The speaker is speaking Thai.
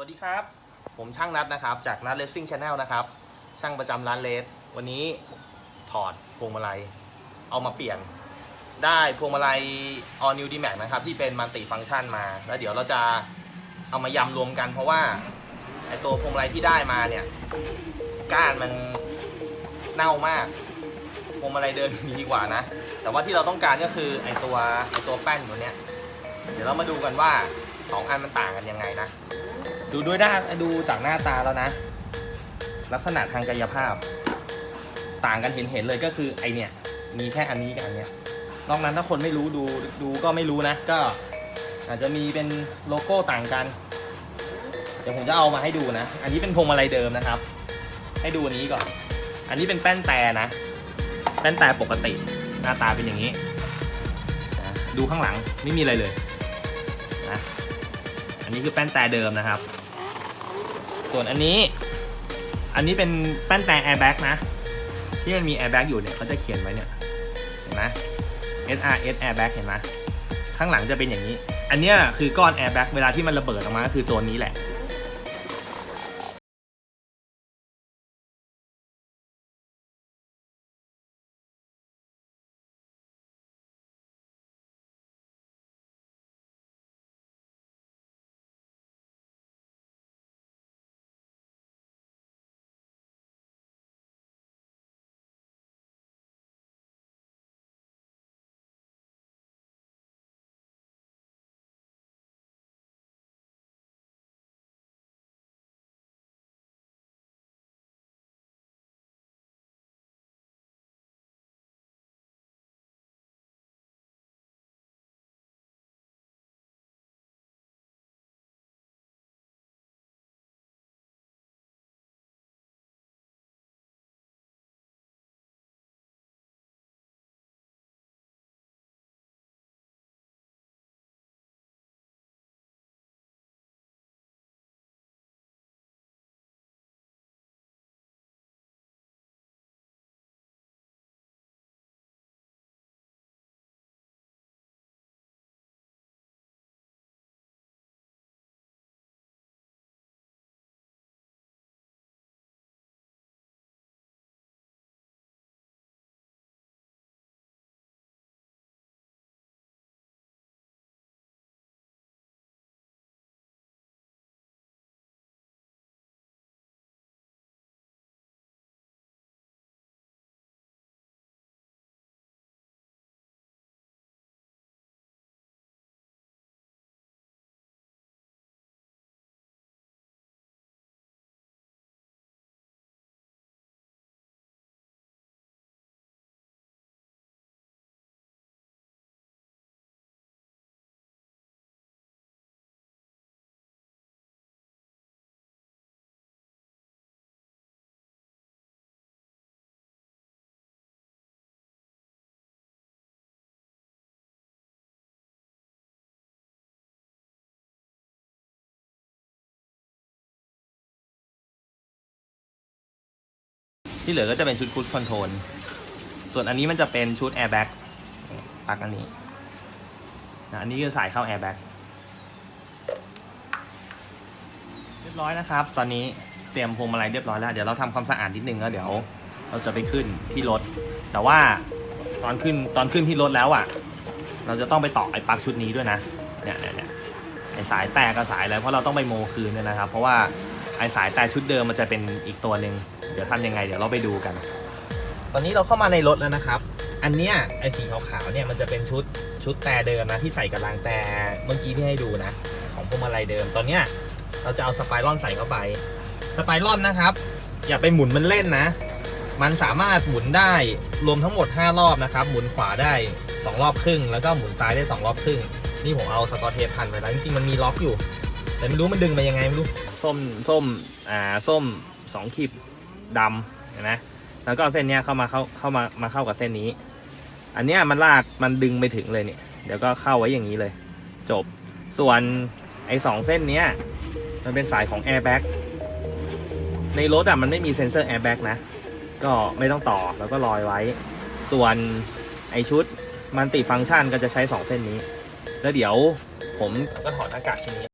วัสดีครับ ผมช่างนัดนะครับ จากนัดเลสซิ่งชาแนลนะครับ ช่างประจำร้านเลสวันนี้ถอดพวงมาลัย เอามาเปลี่ยน ได้พวงมาลัย All New D Max นะครับ ที่เป็นมัลติฟัง c t ชันมา แล้วเดี๋ยวเราจะเอามายำรวมกันเพราะว่าไอตัวพวงมาลัยที่ได้มาเนี่ย ก้านมันเน่ามากพวงมาลัยเดิมมีดีกว่านะ แต่ว่าที่เราต้องการก็คือไอตัวไอตัวแป้นตัวเนี้ย เดี๋ยวเรามาดูกันว่า 2 อันมันต่างกันยังไงนะ ดูด้วยหน้าดูจากหน้าตาแล้วนะ ลักษณะทางกายภาพ ต่างกันเห็นเห็นเลยก็คือไอเนี่ย มีแค่อันนี้กับอันเนี้ยนอกนั้นถ้าคนไม่รู้ดูดูก็ไม่รู้นะ ก็อาจจะมีเป็นโลโก้ต่างกัน เดี๋ยวผมจะเอามาให้ดูนะ อันนี้เป็นพวงมาลัยเดิมนะครับ ให้ดูอันนี้ก่อน อันนี้เป็นแป้นแต่นะ แป้นแต่ปกติหน้าตาเป็นอย่างนี้ ดูข้างหลังไม่มีอะไรเลยนะ อันนี้คือแป้นแต่เดิมนะครับ ส่วนอันนี้ อันนี้เป็นแป้นแต่แอร์แบ็กนะ ที่มันมีแอร์แบ็กอยู่เนี่ยเขาจะเขียนไว้เนี่ย เห็นไหม SRS airbag เห็นไหมข้างหลังจะเป็นอย่างนี้ อันเนี้ยคือก้อนแอร์แบ็กเวลาที่มันระเบิดออกมาก็คือตัวนี้แหละ ที่เหลือก็จะเป็นชุดคูชคอนโทรลส่วนอันนี้มันจะเป็นชุดแอร์แบ็กปลักอันนี้นะอันนี้คือสายเข้าแอร์แบ็กเรียบร้อยนะครับ ตอนนี้เตรียมพวงมาลัยเรียบร้อยแล้ว เดี๋ยวเราทำความสะอาดนิดนึงแล้วเดี๋ยวเราจะไปขึ้นที่รถ แต่ว่าตอนขึ้นตอนขึ้นที่รถแล้วอะ เราจะต้องไปต่อไอ้ปลั๊กชุดนี้ด้วยนะเนี่ยเนี่ยเนี่ยไอ้สายแตกกับสายอะไรเพราะเราต้องไปโมคืนด้วยนะครับ เพราะว่าไอ้สายแต่ชุดเดิมมันจะเป็นอีกตัวหนึ่ง ดี๋ยวทำยังไงเดี๋ยวเราไปดูกัน ตอนนี้เราเข้ามาในรถแล้วนะครับ อันเนี้ยไอ้สีขาวๆเนี่ยมันจะเป็นชุดชุดแต่เดิมนะที่ใส่กับรางแต่เมื่อกี้ที่ให้ดูนะ ของพวงมาลัยเดิม ตอนเนี้ยเราจะเอาสไปรอนใส่เข้าไป สไปรอนนะครับ อย่าไปหมุนมันเล่นนะ มันสามารถหมุนได้รวมทั้งหมด 5 รอบนะครับ หมุนขวาได้ 2 รอบครึ่ง แล้วก็หมุนซ้ายได้ 2 รอบครึ่ง นี่ผมเอาสกอตเทปพันไว้แล้วจริงๆมันมีล็อกอยู่ แต่ไม่รู้มันดึงไปยังไงไม่รู้ ส้มส้มอ่าส้มสองขีด ดำเห็นไหมแล้วก็เอาเส้นเนี้ยเข้ามาเข้าเข้ามามาเข้ากับเส้นนี้ อันเนี้ยมันลากมันดึงไปถึงเลยเนี่ยเดี๋ยวก็เข้าไว้อย่างนี้เลย จบส่วนไอ้สองเส้นเนี้ยมันเป็นสายของ airbag ในรถอะมันไม่มีเซ็นเซอร์ airbag นะ ก็ไม่ต้องต่อแล้วก็ลอยไว้ ส่วนไอชุดมันติฟังก์ชันก็จะใช้ 2 เส้นนี้ แล้วเดี๋ยวผมก็ถอดหน้ากากชิ้นนี้